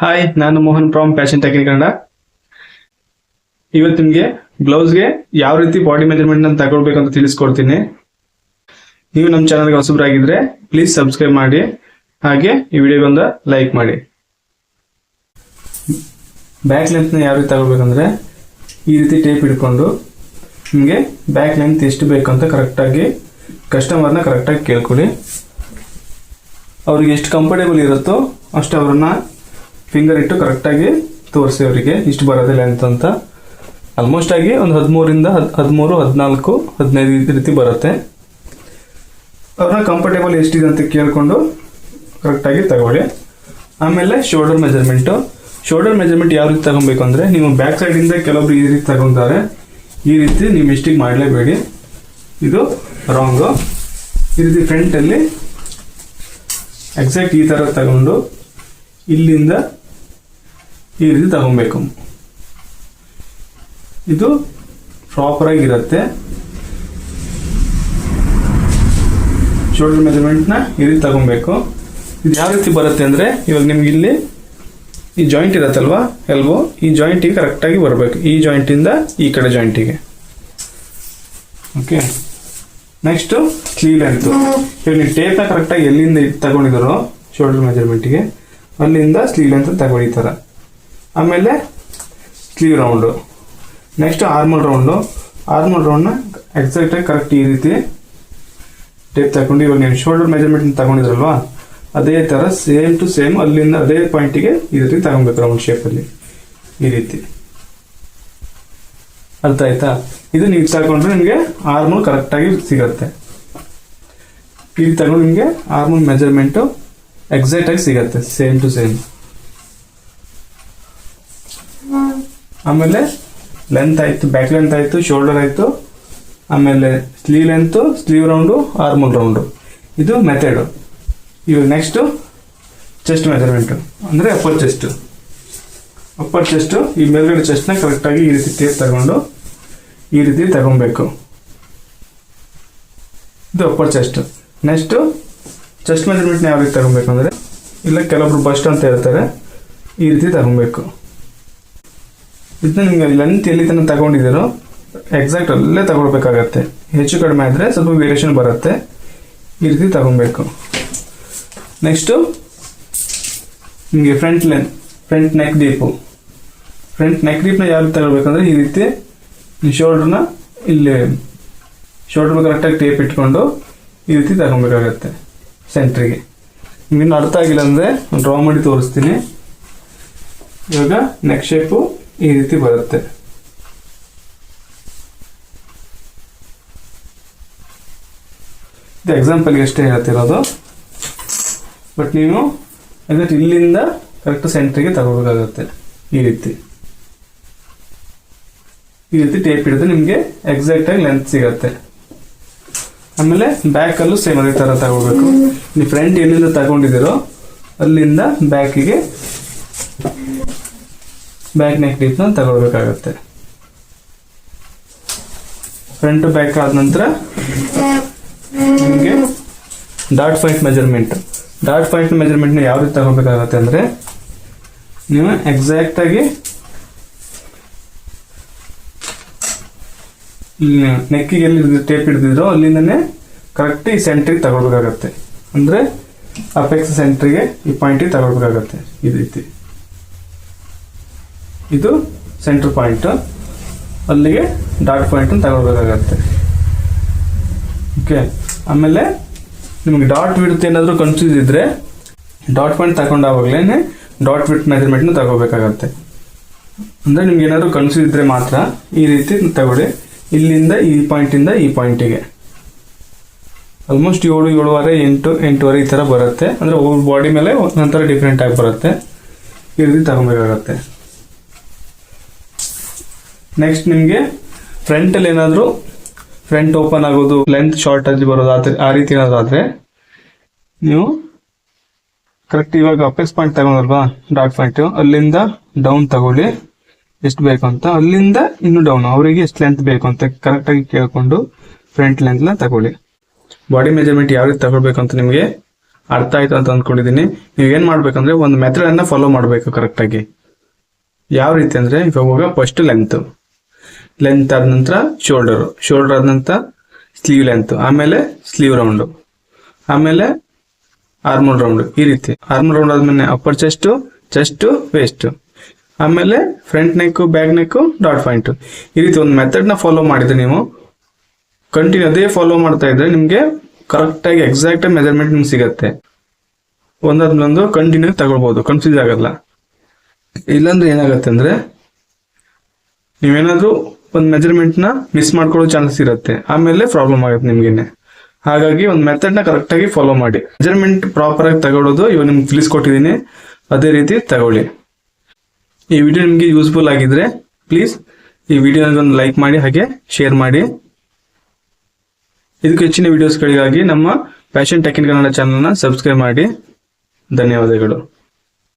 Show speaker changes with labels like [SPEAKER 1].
[SPEAKER 1] Hi ನಾನು Mohan from fashion technique Kannada. ಇವತ್ತು ನಿಮಗೆ ಬ್ಲೌಸ್ಗೆ ಯಾವ ರೀತಿ ಬಾಡಿ ಮೆಜರ್ಮೆಂಟ್ ನಾನು ತಗೊಳ್ಬೇಕು ಅಂತ ತಿಳಿಸ್ಕೊಡ್ತೀನಿ. ನೀವು ನಮ್ಮ ಚಾನಲ್ಗೆ ಹೊಸಬ್ರಾಗಿದ್ರೆ ಪ್ಲೀಸ್ ಸಬ್ಸ್ಕ್ರೈಬ್ ಮಾಡಿ, ಹಾಗೆ ಈ ವಿಡಿಯೋಗೊಂದು ಲೈಕ್ ಮಾಡಿ. ಬ್ಯಾಕ್ ಲೆಂತ್ನ ಯಾವ ರೀತಿ ತಗೊಳ್ಬೇಕಂದ್ರೆ ಈ ರೀತಿ ಟೇಪ್ ಹಿಡ್ಕೊಂಡು ನಿಮಗೆ ಬ್ಯಾಕ್ ಲೆಂತ್ ಎಷ್ಟು ಬೇಕು ಅಂತ ಕರೆಕ್ಟಾಗಿ ಕಸ್ಟಮರ್ನ ಕರೆಕ್ಟಾಗಿ ಕೇಳ್ಕೊಳ್ಳಿ. ಅವ್ರಿಗೆ ಎಷ್ಟು ಕಂಫರ್ಟೇಬಲ್ ಇರುತ್ತೋ ಅಷ್ಟು ಅವ್ರನ್ನ ಫಿಂಗರ್ ಇಟ್ಟು ಕರೆಕ್ಟಾಗಿ ತೋರಿಸಿ ಅವರಿಗೆ ಇಷ್ಟು ಬರೋದಿಲ್ಲ ಅಂತ. ಆಲ್ಮೋಸ್ಟ್ ಆಗಿ ಒಂದು ಹದಿಮೂರಿಂದ ಹದ್, ಹದಿಮೂರು, ಹದಿನಾಲ್ಕು, ಹದಿನೈದು ರೀತಿ ಬರುತ್ತೆ. ಅವ್ರನ್ನ ಕಂಫರ್ಟೇಬಲ್ ಎಷ್ಟಿದೆ ಅಂತ ಕೇಳಿಕೊಂಡು ಕರೆಕ್ಟಾಗಿ ತಗೊಳ್ಳಿ. ಆಮೇಲೆ ಶೋಲ್ಡರ್ ಮೆಜರ್ಮೆಂಟು ಶೋಲ್ಡರ್ ಮೆಜರ್ಮೆಂಟ್ ಯಾವ ರೀತಿ ತಗೊಬೇಕು ಅಂದರೆ ನೀವು ಬ್ಯಾಕ್ ಸೈಡಿಂದ ಕೆಲವೊಬ್ರು ಈ ರೀತಿ ತಗೊಂತಾರೆ. ಈ ರೀತಿ ನೀವು ಮಿಸ್ಟೇಕ್ ಮಾಡಲೇಬೇಡಿ. ಇದು ರಾಂಗು ಈ ರೀತಿ ಫ್ರಂಟಲ್ಲಿ ಎಕ್ಸಾಕ್ಟ್ ಈ ಥರ ತಗೊಂಡು ಇಲ್ಲಿಂದ ಈ ರೀತಿ ತಗೊಬೇಕು. ಇದು ಪ್ರಾಪರ್ ಆಗಿರುತ್ತೆ. ಶೋಲ್ಡರ್ ಮೆಜರ್ಮೆಂಟ್ನ ಈ ರೀತಿ ತಗೊಬೇಕು. ಇದು ಯಾವ ರೀತಿ ಬರುತ್ತೆ ಅಂದರೆ, ಇವಾಗ ನಿಮ್ಗೆ ಇಲ್ಲಿ ಈ ಜಾಯಿಂಟ್ ಇರತ್ತಲ್ವಾ ಎಲ್ಬೋ ಈ ಜಾಯಿಂಟಿಗೆ ಕರೆಕ್ಟಾಗಿ ಬರಬೇಕು. ಈ ಜಾಯಿಂಟಿಂದ ಈ ಕಡೆ ಜಾಯಿಂಟಿಗೆ ಓಕೆ ನೆಕ್ಸ್ಟು ಸ್ಲೀವ್ ಲೆಂತ್ ಇವಾಗ ನೀವು ಟೇಪ್ನ ಕರೆಕ್ಟಾಗಿ ಎಲ್ಲಿಂದ ತಗೊಂಡಿದ್ದಾರೋ ಶೋಲ್ಡರ್ ಮೆಜರ್ಮೆಂಟಿಗೆ ಅಲ್ಲಿಂದ ಸ್ಲೀವ್ ಲೆಂತ್ ತಗೊಳ್ಳಿ ಥರ ಆಮೇಲೆ sleeve round next armhole round armhole ರೌಂಡ್ನ ಎಕ್ಸಾಕ್ಟಾಗಿ ಕರೆಕ್ಟ್ ಈ ರೀತಿ ಟೇಪ್ ತಗೊಂಡು ಇವಾಗ ನೀವು ಶೋಲ್ಡರ್ ಮೆಜರ್ಮೆಂಟ್ ತಗೊಂಡಿದ್ರಲ್ವಾ? ಅದೇ ಥರ ಸೇಮ್ ಟು ಸೇಮ್ ಅಲ್ಲಿಂದ ಅದೇ ಪಾಯಿಂಟಿಗೆ ಈ ರೀತಿ ತಗೊಬೇಕು ರೌಂಡ್ ಶೇಪಲ್ಲಿ ಈ ರೀತಿ. ಅರ್ಥ ಆಯ್ತಾ? ಇದು ನೀವು ತಗೊಂಡ್ರೆ ನಿಮಗೆ ಆರ್ಮಲ್ ಕರೆಕ್ಟಾಗಿ ಸಿಗತ್ತೆ. ಇಲ್ಲಿ ತಗೊಂಡು ನಿಮಗೆ ಆರ್ಮಲ್ ಮೆಜರ್ಮೆಂಟು ಎಕ್ಸಾಕ್ಟಾಗಿ ಸಿಗತ್ತೆ ಸೇಮ್ ಟು ಸೇಮ್ ಆಮೇಲೆ ಲೆಂತ್ ಆಯ್ತು ಬ್ಯಾಕ್ ಲೆಂತ್ ಆಯ್ತು ಶೋಲ್ಡರ್ ಆಯ್ತು, ಆಮೇಲೆ sleeve length sleeve round armhole round ಇದು ಮೆಥಡು ಇವಾಗ ನೆಕ್ಸ್ಟು ಚೆಸ್ಟ್ ಮೆಜರ್ಮೆಂಟು ಅಂದರೆ ಅಪ್ಪರ್ ಚೆಸ್ಟು ಅಪ್ಪರ್ ಚೆಸ್ಟು ಈ ಮೇಲ್ಗಡೆ ಚೆಸ್ಟ್ನ ಕರೆಕ್ಟಾಗಿ ಈ ರೀತಿ ಟೇಪ್ ತಗೊಂಡು ಈ ರೀತಿ ತಗೊಬೇಕು. ಇದು ಅಪ್ಪರ್ ಚೆಸ್ಟ್ ನೆಕ್ಸ್ಟು ಚೆಸ್ಟ್ ಮೆಜರ್ಮೆಂಟ್ನ ಯಾವ ರೀತಿ ತಗೊಬೇಕಂದ್ರೆ ಇಲ್ಲ ಕೆಲವೊಬ್ರು ಬಸ್ಟ್ ಅಂತ ಹೇಳ್ತಾರೆ, ಈ ರೀತಿ ತಗೊಬೇಕು. ಇದನ್ನ ನಿಮ್ಗೆ ಲೆಂತ್ ಎಲ್ಲಿ ತನಕ ತಗೊಂಡಿದ್ದೀರೋ ಎಕ್ಸಾಕ್ಟ್ ಅಲ್ಲೇ ತಗೊಳ್ಬೇಕಾಗತ್ತೆ. ಹೆಚ್ಚು ಕಡಿಮೆ ಆದರೆ ಸ್ವಲ್ಪ ವೇರಿಯೇಷನ್ ಬರುತ್ತೆ. ಈ ರೀತಿ ತಗೊಬೇಕು. ನೆಕ್ಸ್ಟು ನಿಮಗೆ front len front neck deep front neck ಡೀಪ್ನ ಯಾವ ರೀತಿ ತಗೊಳ್ಬೇಕಂದ್ರೆ ಈ ರೀತಿ ಶೋಲ್ಡ್ರನ್ನ ಇಲ್ಲಿ ಶೋಲ್ಡ್ರ್ ಕರೆಕ್ಟಾಗಿ ಟೇಪ್ ಇಟ್ಕೊಂಡು ಈ ರೀತಿ ತಗೊಬೇಕಾಗತ್ತೆ ಸೆಂಟ್ರಿಗೆ ನಿಮ್ಗೆ ಅರ್ಥ ಆಗಿಲ್ಲ ಅಂದರೆ ಡ್ರಾ ಮಾಡಿ ತೋರಿಸ್ತೀನಿ. ಇವಾಗ ನೆಕ್ ಶೇಪು ಈ ರೀತಿ ಬರುತ್ತೆ. ಇದು ಎಕ್ಸಾಂಪಲ್ಗೆ ಅಷ್ಟೇ ಹೇಳ್ತಿರೋದು. ಬಟ್ ನೀವು ಎಕ್ಸಾಕ್ಟ್ ಇಲ್ಲಿಂದ ಕರೆಕ್ಟ್ ಸೆಂಟ್ರಿಗೆ ತಗೋಬೇಕಾಗುತ್ತೆ ಈ ರೀತಿ. ಈ ರೀತಿ ಟೇಪ್ ಹಿಡಿದು ನಿಮಗೆ ಎಕ್ಸಾಕ್ಟ್ ಆಗಿ ಲೆಂತ್ ಸಿಗುತ್ತೆ. ಆಮೇಲೆ ಬ್ಯಾಕಲ್ಲೂ ಸೇಮ್ ಅದೇ ತರ ತಗೋಬೇಕು. ನೀವು ಫ್ರಂಟ್ ಎಲ್ಲಿಂದ ತಗೊಂಡಿದ್ದೀರೋ ಅಲ್ಲಿಂದ ಬ್ಯಾಕಿಗೆ ಬ್ಯಾಕ್ ನೆಕ್ ಡೀಪ್ನ ತಗೊಳ್ಬೇಕಾಗತ್ತೆ. ಫ್ರಂಟ್ ಬ್ಯಾಕ್ ಆದ ನಂತರ ನಿಮಗೆ dot point measurement dot point ಮೆಜರ್ಮೆಂಟ್ನ ಯಾವ ರೀತಿ ತಗೋಬೇಕಾಗತ್ತೆ ಅಂದರೆ ನೀವು ಎಕ್ಸಾಕ್ಟ್ ಆಗಿ ನೆಕ್ಕಿಗೆ ಎಲ್ಲಿ ಟೇಪ್ ಹಿಡಿದಿದ್ರೋ ಅಲ್ಲಿಂದನೇ ಕರೆಕ್ಟ್ ಈ ಸೆಂಟ್ರಿಗೆ ತಗೊಳ್ಬೇಕಾಗತ್ತೆ. ಅಂದರೆ ಅಪೆಕ್ಸ್ ಸೆಂಟ್ರಿಗೆ ಈ ಪಾಯಿಂಟಿಗೆ ತಗೊಳ್ಬೇಕಾಗತ್ತೆ. ಈ ರೀತಿ. ಇದು ಸೆಂಟ್ರ್ ಪಾಯಿಂಟ್ ಅಲ್ಲಿಗೆ ಡಾಟ್ ಪಾಯಿಂಟ್ ತಗೊಳ್ಬೇಕಾಗತ್ತೆ. ಓಕೆ ಆಮೇಲೆ ನಿಮಗೆ ಡಾಟ್ ವಿಡ್ತ್ ಏನಾದರೂ ಕನ್ಫ್ಯೂಸ್ ಇದ್ರೆ ಡಾಟ್ ಪಾಯಿಂಟ್ ತಗೊಂಡಾಗಲೇ ಡಾಟ್ ವಿಡ್ತ್ ಮೆಜರ್ಮೆಂಟ್ನ ತಗೋಬೇಕಾಗತ್ತೆ ಅಂದರೆ ನಿಮ್ಗೆ ಏನಾದರೂ ಕನ್ಫ್ಯೂಸ್ ಇದ್ರೆ ಮಾತ್ರ ಈ ರೀತಿ ತಗೊಳ್ಳಿ. ಇಲ್ಲಿಂದ ಈ ಪಾಯಿಂಟಿಂದ ಈ ಪಾಯಿಂಟಿಗೆ ಆಲ್ಮೋಸ್ಟ್ ಏಳು, ಏಳುವರೆ, ಎಂಟು, ಎಂಟುವರೆ ಈ ಥರ ಬರುತ್ತೆ. ಅಂದರೆ ಬಾಡಿ ಮೇಲೆ ಒಂಥರ ಡಿಫ್ರೆಂಟ್ ಆಗಿ ಬರುತ್ತೆ. ಈ ರೀತಿ ತಗೊಬೇಕಾಗತ್ತೆ ನೆಕ್ಸ್ಟ್ ನಿಮಗೆ ಫ್ರಂಟಲ್ಲಿ ಏನಾದರೂ ಫ್ರಂಟ್ ಓಪನ್ ಆಗೋದು ಲೆಂತ್ ಶಾರ್ಟ್ ಆಗಿ ಬರೋದು, ಆ ರೀತಿ ಏನಾದರೂ ಆದರೆ ನೀವು ಕರೆಕ್ಟ್ ಇವಾಗ ಅಪೆಕ್ಸ್ ಪಾಯಿಂಟ್ ತಗೊಂಡಲ್ವಾ ಡಾಟ್ ಪಾಯಿಂಟ್ ಅಲ್ಲಿಂದ ಡೌನ್ ತಗೊಳ್ಳಿ. ಎಷ್ಟು ಬೇಕು ಅಂತ. ಅಲ್ಲಿಂದ ಇನ್ನು ಡೌನ್ ಅವರಿಗೆ ಎಷ್ಟು ಲೆಂತ್ ಬೇಕು ಅಂತ ಕರೆಕ್ಟಾಗಿ ಕೇಳಿಕೊಂಡು ಫ್ರಂಟ್ ಲೆಂತ್ನ ತಗೊಳ್ಳಿ. ಬಾಡಿ ಮೆಜರ್ಮೆಂಟ್ ಯಾವ ರೀತಿ ತಗೊಳ್ಬೇಕು ಅಂತ ನಿಮಗೆ ಅರ್ಥ ಆಯ್ತು ಅಂತ ಅಂದ್ಕೊಂಡಿದ್ದೀನಿ ನೀವು ಏನು ಮಾಡ್ಬೇಕಂದ್ರೆ ಒಂದು ಮೆಥಡನ್ನು ಫಾಲೋ ಮಾಡಬೇಕು ಕರೆಕ್ಟಾಗಿ ಯಾವ ರೀತಿ ಅಂದರೆ ಇವಾಗ ಫಸ್ಟ್ ಲೆಂತ್ ಲೆಂತ್ ಆದ ನಂತರ ಶೋಲ್ಡರು ಶೋಲ್ಡರ್ ಆದ ನಂತರ ಸ್ಲೀವ್ ಲೆಂತ್ ಆಮೇಲೆ ಸ್ಲೀವ್ ರೌಂಡು ಆಮೇಲೆ ಆರ್ಮಲ್ ರೌಂಡ್ ಈ ರೀತಿ. ಆರ್ಮಲ್ ರೌಂಡ್ ಆದ್ಮೇಲೆ ಅಪ್ಪರ್ ಚೆಸ್ಟು ಚೆಸ್ಟು ವೇಸ್ಟು ಆಮೇಲೆ front neck back neck dot point ಈ ರೀತಿ ಒಂದು ಮೆಥಡ್ನ ಫಾಲೋ ಮಾಡಿದ್ರೆ ನೀವು ಕಂಟಿನ್ಯೂ ಅದೇ ಫಾಲೋ ಮಾಡ್ತಾ ಇದ್ರೆ ನಿಮಗೆ ಕರೆಕ್ಟಾಗಿ ಎಕ್ಸಾಕ್ಟ್ ಮೆಜರ್ಮೆಂಟ್ ನಿಮ್ಗೆ ಸಿಗತ್ತೆ. ಒಂದಾದ್ಮೇಲೆ ಒಂದು ಕಂಟಿನ್ಯೂ ತಗೊಳ್ಬೋದು ಕನ್ಫ್ಯೂಸ್ ಆಗಲ್ಲ. ಇಲ್ಲಾಂದ್ರೆ ಏನಾಗುತ್ತೆ ಅಂದ್ರೆ ನೀವೇನಾದ್ರೂ ಒಂದು ಮೆಜರ್ಮೆಂಟ್ನ ಮಿಸ್ ಮಾಡ್ಕೊಳ್ಳೋ ಚಾನ್ಸಸ್ ಇರುತ್ತೆ. ಆಮೇಲೆ ಪ್ರಾಬ್ಲಮ್ ಆಗುತ್ತೆ ನಿಮ್ಗೆ ಹಾಗಾಗಿ ಒಂದು ಮೆಥಡ್ನ ಕರೆಕ್ಟಾಗಿ ಫಾಲೋ ಮಾಡಿ. ಮೆಜರ್ಮೆಂಟ್ ಪ್ರಾಪರ್ ಆಗಿ ತಗೊಳ್ಳೋದು ಇವಾಗ ನಿಮ್ಗೆ ತಿಳಿಸ್ಕೊಟ್ಟಿದ್ದೀನಿ ಅದೇ ರೀತಿ ತಗೊಳ್ಳಿ. ಈ ವಿಡಿಯೋ ನಿಮಗೆ ಯೂಸ್ಫುಲ್ ಆಗಿದ್ರೆ ಪ್ಲೀಸ್ ಈ ವಿಡಿಯೋನ ಲೈಕ್ ಮಾಡಿ, ಹಾಗೆ ಶೇರ್ ಮಾಡಿ. ಇದಕ್ಕೆ ಹೆಚ್ಚಿನ ವಿಡಿಯೋಸ್ಗಳಿಗಾಗಿ ನಮ್ಮ ಫ್ಯಾಷನ್ ಟೆಕ್ನಿಕ್ ಕನ್ನಡ ಚಾನಲ್ನ ಸಬ್ಸ್ಕ್ರೈಬ್ ಮಾಡಿ. ಧನ್ಯವಾದಗಳು.